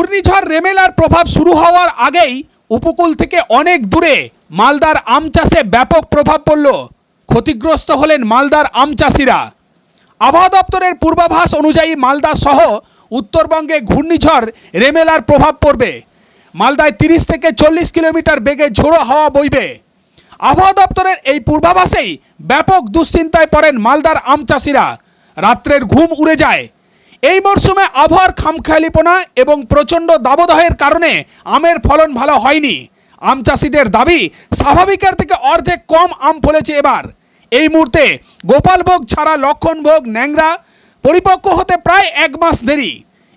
ঘূর্ণিঝড় রেমেলার প্রভাব শুরু হওয়ার আগেই উপকূল থেকে অনেক দূরে মালদার আম চাষে ব্যাপক প্রভাব পড়ল। ক্ষতিগ্রস্ত হলেন মালদার আম চাষিরা। আবহাওয়া দপ্তরের পূর্বাভাস অনুযায়ী মালদা সহ উত্তরবঙ্গে ঘূর্ণিঝড় রেমেলার প্রভাব পড়বে। মালদায় তিরিশ থেকে চল্লিশ কিলোমিটার বেগে ঝোড়ো হাওয়া বইবে। আবহাওয়া দপ্তরের এই পূর্বাভাসেই ব্যাপক দুশ্চিন্তায় পড়েন মালদার আম চাষিরা। রাত্রের ঘুম উড়ে যায়। এই মরশুমে আবহাওয়ার খামখেয়ালিপনা এবং প্রচণ্ড দাবদাহের কারণে আমের ফলন ভালো হয়নি। আম চাষিদের দাবি, স্বাভাবিকের থেকে অর্ধেক কম আম ফলেছে এবার। এই মুহূর্তে গোপালভোগ ছাড়া লক্ষণভোগ, ন্যাংরা পরিপক্ক হতে প্রায় এক মাস দেরি।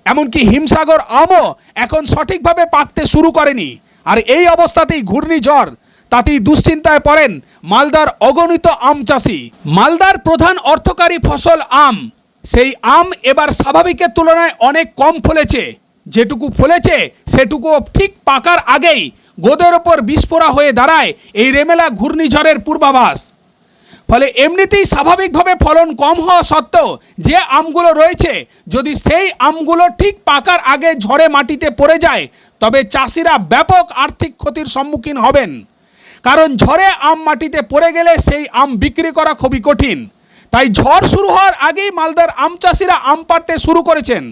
এমনকি হিমসাগর আমও এখন সঠিকভাবে পাকতে শুরু করেনি। আর এই অবস্থাতেই ঘূর্ণিঝড় তাতেই দুশ্চিন্তায় পড়েন মালদার অগণিত আম চাষি। মালদার প্রধান অর্থকারী ফসল আম। সেই আম এবার স্বাভাবিকের তুলনায় অনেক কম ফলেছে। যেটুকু ফলেছে সেটুকু ঠিক পাকার আগেই গোদের ওপর বিস্ফোরা হয়ে দাঁড়ায় এই রেমেলা ঘূর্ণিঝড়ের পূর্বাভাস। ফলে এমনিতেই স্বাভাবিকভাবে ফলন কম হওয়া সত্ত্বেও যে আমগুলো রয়েছে, যদি সেই আমগুলো ঠিক পাকার আগে ঝড়ে মাটিতে পড়ে যায়, তবে চাষিরা ব্যাপক আর্থিক ক্ষতির সম্মুখীন হবেন। কারণ ঝড়ে আম মাটিতে পড়ে গেলে সেই আম বিক্রি করা খুবই কঠিন। তাই ঝড় শুরু হওয়ার আগেই মালদার আম চাষিরা আম পাড়তে শুরু করেছেন।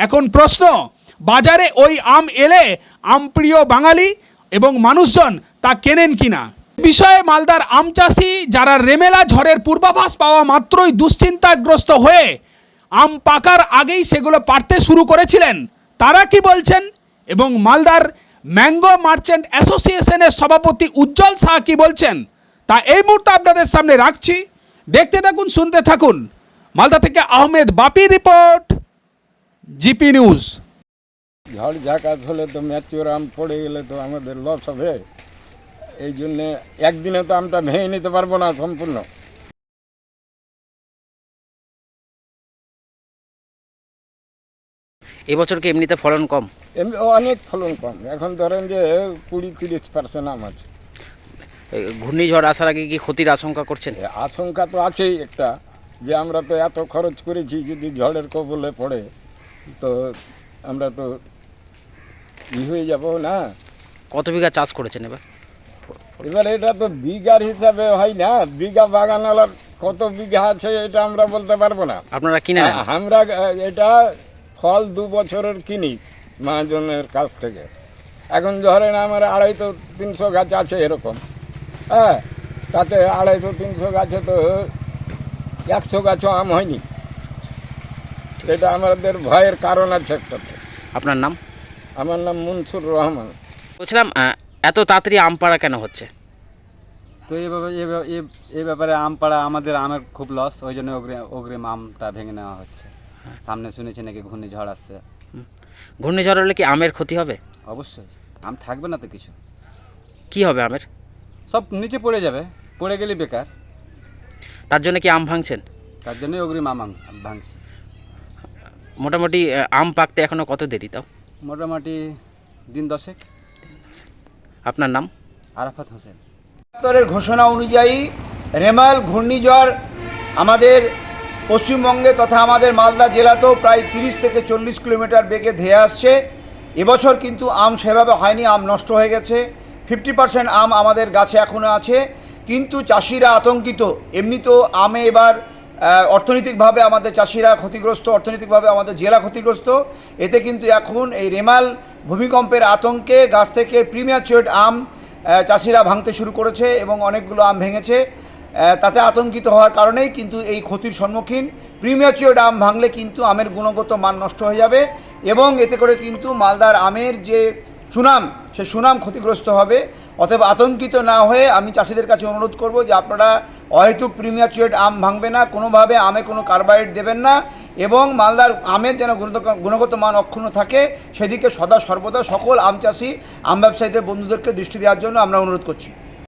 এখন প্রশ্ন, বাজারে ওই আম এলে আম প্রিয় বাঙালি এবং মানুষজন তা কেনেন কিনা? বিষয়ে মালদার আম চাষি যারা রেমেলা ঝড়ের পূর্বাভাস পাওয়া মাত্রই দুশ্চিন্তাগ্রস্ত হয়ে আম পাকার আগেই সেগুলো পাড়তে শুরু করেছিলেন। তারা কি বলছেন? এবং মালদার ম্যাঙ্গো মার্চেন্ট অ্যাসোসিয়েশনের সভাপতি উজ্জ্বল শাহ কি বলছেন? তা এই মুহূর্তে আপনাদের সামনে রাখছি। দেখতে থাকুন শুনতে থাকুন। মালদা থেকে Ahmed Bapi report GP news. ঝড় ঝাঁকাত হলে তো ম্যাচিওর আম পড়ে গেলে তো আমাদের লস হবে। এই জন্যে একদিনে তো আমটা ভেঙে নিতে পারব না সম্পূর্ণ। এবছর কি এমনিতে ফলন কম? এমনি অনেক ফলন কম। এখন ধরেন যে কুড়ি তিরিশ পার্সেন্ট আম আছে। ঘূর্ণিঝড় আসার আগে কি ক্ষতির আশঙ্কা করছেন? আশঙ্কা তো আছেই একটা যে আমরা তো এত খরচ করেছি যদি ঝড়ের কবলে পড়ে তো আমরা তো ই হয়ে যাব না। কত বিঘা চাষ করেছেন এবার? এবার এটা তো বিঘার হিসাবে হয় না বিঘা বাগানালার কত বিঘা আছে এটা আমরা বলতে পারব না। আপনারা কিনে আমরা এটা ফল দু বছরের কিনি মহাজনের কাছ থেকে। এখন ধরেন আমার আড়াইশো তিনশো গাছ আছে এরকম। হ্যাঁ তাতে আড়াইশো তিনশো গাছে তো একশো গাছও আম হয়নি। এটা আমাদের ভয়ের কারণ আছে একটাতে আপনার নাম? আমার নাম মনসুর রহমান। বলছিলাম এত তাড়াতাড়ি আম পাড়া কেন হচ্ছে? তো ব্যাপারে এই ব্যাপারে- এই- এই ব্যাপারে আম পাড়া আমাদের আমের খুব লস ওই জন্য অগ্রিম আমটা ভেঙে নেওয়া হচ্ছে। সামনে শুনেছি নাকি ঘূর্ণিঝড় আসছে। ঘূর্ণিঝড় হলে কি আমের ক্ষতি হবে? অবশ্যই আম থাকবে না তো কিছু। কি হবে আমের? সব নিচে পড়ে যাবে পড়ে গেলে বেকার। তার জন্য কি আম ভাঙছেন? তার জন্যই অগ্রিম আম আম- ভাঙছি। মোটামুটি আহ, আম পাকতে এখনও কত দেরি তাও? মোটামুটি দিন দশেক। আপনার নাম? আরাফাত হোসেন। দপ্তরের ঘোষণা অনুযায়ী রেমাল ঘূর্ণিঝড় আমাদের পশ্চিমবঙ্গে তথা আমাদের মালদা জেলাতেও প্রায় তিরিশ থেকে চল্লিশ কিলোমিটার বেগে ধেয়ে আসছে। এবছর কিন্তু আম সেভাবে হয়নি আম নষ্ট হয়ে গেছে। ফিফটি পার্সেন্ট আম আমাদের গাছে এখনও আছে, কিন্তু চাষিরা আতঙ্কিত। এমনিতেও আমে এবার অর্থনৈতিকভাবে আমাদের চাষিরা ক্ষতিগ্রস্ত, অর্থনৈতিকভাবে আমাদের জেলা ক্ষতিগ্রস্ত। এতে কিন্তু এখন এই রেমাল ভূমিকম্পের আতঙ্কে গাছ থেকে প্রিমিয়ার চুয়েট আম চাষিরা ভাঙতে শুরু করেছে এবং অনেকগুলো আম ভেঙেছে। তাতে আতঙ্কিত হওয়ার কারণেই কিন্তু এই ক্ষতির সম্মুখীন। প্রিমিয়াচিওর আম ভাঙলে কিন্তু আমের গুণগত মান নষ্ট হয়ে যাবে এবং এতে করে কিন্তু মালদার আমের যে সুনাম সে সুনাম ক্ষতিগ্রস্ত হবে। অতএব আতঙ্কিত না হয়ে আমি চাষিদের কাছে অনুরোধ করব যে আপনারা অহেতুক প্রিমিয়াচুয়েট আম ভাঙবে না, কোনোভাবে আমে কোনো কার্বাইড দেবেন না এবং মালদার আমের যেন গুণগত- মান অক্ষুণ্ণ থাকে, সেদিকে সদা সর্বদা সকল আম চাষি, আম ব্যবসায়ীদের বন্ধুদেরকে দৃষ্টি দেওয়ার জন্য আমরা অনুরোধ করছি।